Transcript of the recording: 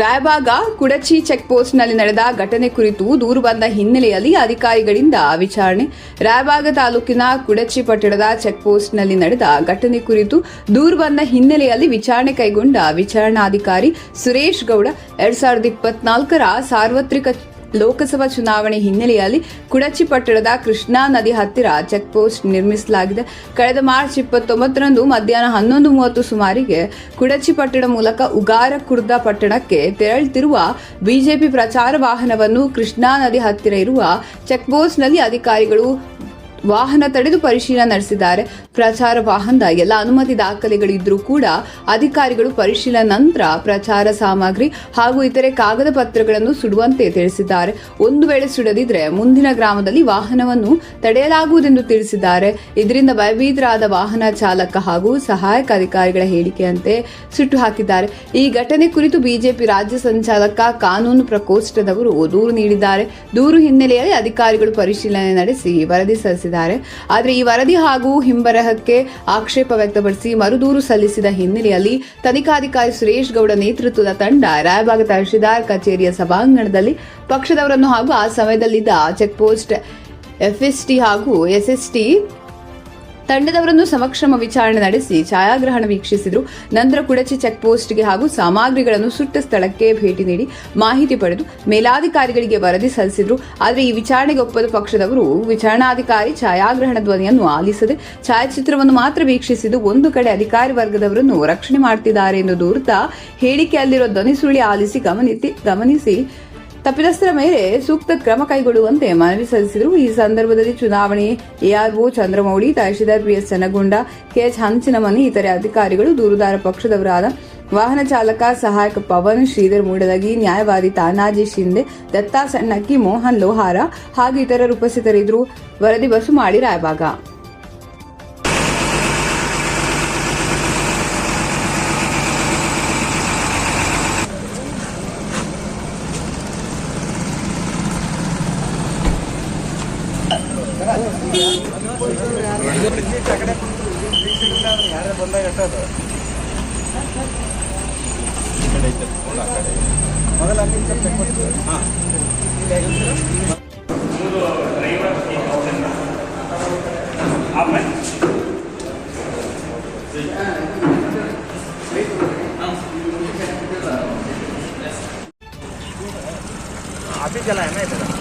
Raybag Kudachi check ಪೋಸ್ಟ್ನಲ್ಲಿ ನಡೆದ ಘಟನೆ ಕುರಿತು ದೂರು ಬಂದ ಹಿನ್ನೆಲೆಯಲ್ಲಿ ಅಧಿಕಾರಿಗಳಿಂದ ವಿಚಾರಣೆ. ರಾಯಬಾಗ ತಾಲೂಕಿನ ಕುಡಚಿ ಪಟ್ಟಣದ ಚೆಕ್ ಪೋಸ್ಟ್ನಲ್ಲಿ ನಡೆದ ಘಟನೆ ಕುರಿತು ದೂರು ಬಂದ ಹಿನ್ನೆಲೆಯಲ್ಲಿ ವಿಚಾರಣೆ ಕೈಗೊಂಡ ವಿಚಾರಣಾಧಿಕಾರಿ ಸುರೇಶ್ ಗೌಡ. ಎರಡ್ ಸಾವಿರದ ಇಪ್ಪತ್ನಾಲ್ಕರ ಸಾರ್ವತ್ರಿಕ ಲೋಕಸಭಾ ಚುನಾವಣೆ ಹಿನ್ನೆಲೆಯಲ್ಲಿ ಕುಡಚಿ ಪಟ್ಟಣದ ಕೃಷ್ಣಾ ನದಿ ಹತ್ತಿರ ಚೆಕ್ ಪೋಸ್ಟ್ ನಿರ್ಮಿಸಲಾಗಿದೆ. ಕಳೆದ ಮಾರ್ಚ್ ಇಪ್ಪತ್ತೊಂಬತ್ತರಂದು ಮಧ್ಯಾಹ್ನ ಹನ್ನೊಂದು ಮೂವತ್ತು ಸುಮಾರಿಗೆ ಕುಡಚಿ ಪಟ್ಟಣ ಮೂಲಕ ಉಗಾರ ಕುರ್ದ ಪಟ್ಟಣಕ್ಕೆ ತೆರಳುತ್ತಿರುವ ಬಿಜೆಪಿ ಪ್ರಚಾರ ವಾಹನವನ್ನು ಕೃಷ್ಣಾ ನದಿ ಹತ್ತಿರ ಇರುವ ಚೆಕ್ ಪೋಸ್ಟ್ನಲ್ಲಿ ಅಧಿಕಾರಿಗಳು ವಾಹನ ತಡೆದು ಪರಿಶೀಲನೆ ನಡೆಸಿದ್ದಾರೆ. ಪ್ರಚಾರ ವಾಹನದ ಎಲ್ಲ ಅನುಮತಿ ದಾಖಲೆಗಳಿದ್ರೂ ಕೂಡ ಅಧಿಕಾರಿಗಳು ಪರಿಶೀಲನೆ ನಂತರ ಪ್ರಚಾರ ಸಾಮಗ್ರಿ ಹಾಗೂ ಇತರೆ ಕಾಗದ ಪತ್ರಗಳನ್ನು ಸುಡುವಂತೆ ತಿಳಿಸಿದ್ದಾರೆ. ಒಂದು ವೇಳೆ ಸುಡದಿದ್ರೆ ಮುಂದಿನ ಗ್ರಾಮದಲ್ಲಿ ವಾಹನವನ್ನು ತಡೆಯಲಾಗುವುದೆಂದು ತಿಳಿಸಿದ್ದಾರೆ. ಇದರಿಂದ ಭಯಭೀತರಾದ ವಾಹನ ಚಾಲಕ ಹಾಗೂ ಸಹಾಯಕ ಅಧಿಕಾರಿಗಳ ಹೇಳಿಕೆಯಂತೆ ಸುಟ್ಟು ಹಾಕಿದ್ದಾರೆ. ಈ ಘಟನೆ ಕುರಿತು ಬಿಜೆಪಿ ರಾಜ್ಯ ಸಂಚಾಲಕ ಕಾನೂನು ಪ್ರಕೋಷ್ಠದವರು ದೂರು ನೀಡಿದ್ದಾರೆ. ದೂರು ಹಿನ್ನೆಲೆಯಲ್ಲಿ ಅಧಿಕಾರಿಗಳು ಪರಿಶೀಲನೆ ನಡೆಸಿ ವರದಿ ಸಲ್ಲಿಸಿದ್ದಾರೆ. ಆದರೆ ಈ ವರದಿ ಹಾಗೂ ಹಿಂಬರಹಕ್ಕೆ ಆಕ್ಷೇಪ ವ್ಯಕ್ತಪಡಿಸಿ ಮರುದೂರು ಸಲ್ಲಿಸಿದ ಹಿನ್ನೆಲೆಯಲ್ಲಿ ತನಿಖಾಧಿಕಾರಿ ಸುರೇಶ್ ಗೌಡ ನೇತೃತ್ವದ ತಂಡ ರಾಯಬಾಗ ತಹಶೀಲ್ದಾರ್ ಕಚೇರಿಯ ಸಭಾಂಗಣದಲ್ಲಿ ಪಕ್ಷದವರನ್ನು ಹಾಗೂ ಆ ಸಮಯದಲ್ಲಿದ್ದ ಚೆಕ್ ಪೋಸ್ಟ್ ಎಫ್ಎಸ್ಟಿ ಹಾಗೂ ಎಸ್ಎಸ್ಟಿ ತಂಡದವರನ್ನು ಸಮಕ್ಷಮ ವಿಚಾರಣೆ ನಡೆಸಿ ಛಾಯಾಗ್ರಹಣ ವೀಕ್ಷಿಸಿದರು. ನಂತರ ಕುಡಚಿ ಚೆಕ್ ಪೋಸ್ಟ್ಗೆ ಹಾಗೂ ಸಾಮಗ್ರಿಗಳನ್ನು ಸುಟ್ಟ ಸ್ಥಳಕ್ಕೆ ಭೇಟಿ ನೀಡಿ ಮಾಹಿತಿ ಪಡೆದು ಮೇಲಾಧಿಕಾರಿಗಳಿಗೆ ವರದಿ ಸಲ್ಲಿಸಿದರು. ಆದರೆ ಈ ವಿಚಾರಣೆಗೆ ಒಪ್ಪದ ಪಕ್ಷದವರು ವಿಚಾರಣಾಧಿಕಾರಿ ಛಾಯಾಗ್ರಹಣ ಧ್ವನಿಯನ್ನು ಆಲಿಸದೆ ಛಾಯಾಚಿತ್ರವನ್ನು ಮಾತ್ರ ವೀಕ್ಷಿಸಿದ್ದು ಒಂದು ಕಡೆ ಅಧಿಕಾರಿ ವರ್ಗದವರನ್ನು ರಕ್ಷಣೆ ಮಾಡುತ್ತಿದ್ದಾರೆ ಎಂದು ದೂರುತ್ತಾ ಹೇಳಿಕೆಯಲ್ಲಿರುವ ಧ್ವನಿ ಸುಳ್ಳಿ ಆಲಿಸಿ ಗಮನಿಸಿ ಗಮನಿಸಿ ತಪ್ಪಿತಸ್ಥರ ಮೇಲೆ ಸೂಕ್ತ ಕ್ರಮ ಕೈಗೊಳ್ಳುವಂತೆ ಮನವಿ ಸಲ್ಲಿಸಿದರು. ಈ ಸಂದರ್ಭದಲ್ಲಿ ಚುನಾವಣೆ ARO Chandramouli, tahsildar PS Channagunda, KH Hanchinamani, ಇತರೆ ಅಧಿಕಾರಿಗಳು, ದೂರುದಾರ ಪಕ್ಷದವರಾದ ವಾಹನ ಚಾಲಕ ಸಹಾಯಕ ಪವನ್, ಶ್ರೀಧರ್ ಮೂಡಲಗಿ, ನ್ಯಾಯವಾದಿ ತಾನಾಜಿ ಶಿಂದೆ, ದತ್ತಾ ಸಣ್ಣಕ್ಕಿ ಮೋಹನ್ ಲೋಹಾರ ಹಾಗೂ ಇತರರು ಉಪಸ್ಥಿತರಿದ್ದರು. ವರದಿ ಬಸು ಮಾಡಿ ರಾಯಬಾಗ ಯಾರೇ ಬಂದಾಗ ಎಟ್ಟೋದು ಈ ಕಡೆ ತೆಗೆದುಕೊಂಡು ಆ ಕಡೆ ಮೊದಲ ಅಲ್ಲಿಂದ ಚೆಕ್ ಮಾಡ್ತೀವಿ ಹಾಂ ಅತಿ ಏನಾಯ್ತದ